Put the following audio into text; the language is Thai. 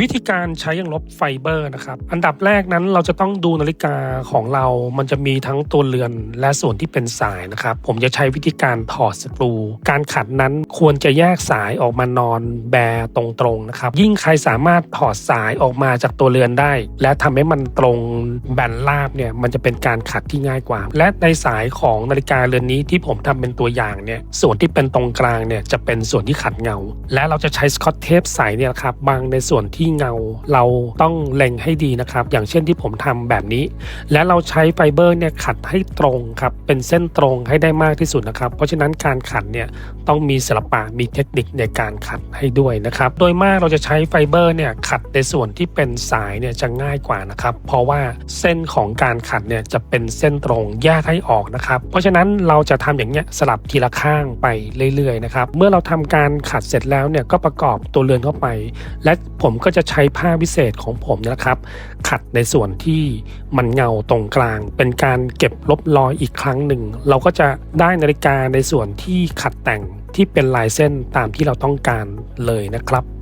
วิธีการใช้ยางลบไฟเบอร์นะครับอันดับแรกนั้นเราจะต้องดูนาฬิกาของเรา มันจะมีทั้งตัวเรือนและส่วนที่เป็นสายนะครับผมจะใช้วิธีการถอดสกรู การขัดนั้นควรจะแยกสายออกมานอนแบตรงๆนะครับยิ่งใครสามารถถอดสายออกมาจากตัวเรือนได้ และทำให้มันตรงแบนราบเนี่ยมันจะเป็นการขัดที่ง่ายกว่า และในสายของนาฬิกาเรือนนี้ที่ผมทำเป็นตัวอย่างเนี่ยส่วนที่เป็นตรงกลางเนี่ยจะเป็นส่วนที่ขัดเงา และเราจะใช้สกอตเทปใสเนี่ยครับบางในส่วนที่เงา เราต้องเล็งให้ดีนะครับ อย่างเช่นที่ผมทำแบบนี้ และเราใช้ไฟเบอร์เนี่ยขัดให้ตรงครับ เป็นเส้นตรงให้ได้มากที่สุดนะครับ เพราะฉะนั้นการขัดเนี่ยต้องมีศิลปะมีเทคนิคในการขัดให้ด้วยนะครับ โดยมากเราจะใช้ไฟเบอร์เนี่ยขัดในส่วนที่เป็นสายเนี่ยจะง่ายกว่านะครับ เพราะว่าเส้นของการขัดเนี่ยจะเป็นเส้นตรงแยกให้ออกนะครับ เพราะฉะนั้นเราจะทำอย่างเงี้ยสลับทีละข้างไปเรื่อยๆนะครับ เมื่อเราทำการขัดเสร็จแล้วเนี่ยก็ประกอบตัวเรือนเข้าไป และผมก็จะใช้ผ้าพิเศษของผมนะครับ ขัดในส่วนที่มันเงาตรงกลาง เป็นการเก็บลบรอยอีกครั้งหนึ่ง เราก็จะได้นาฬิกาในส่วนที่ขัดแต่งที่เป็นลายเส้นตามที่เราต้องการเลยนะครับ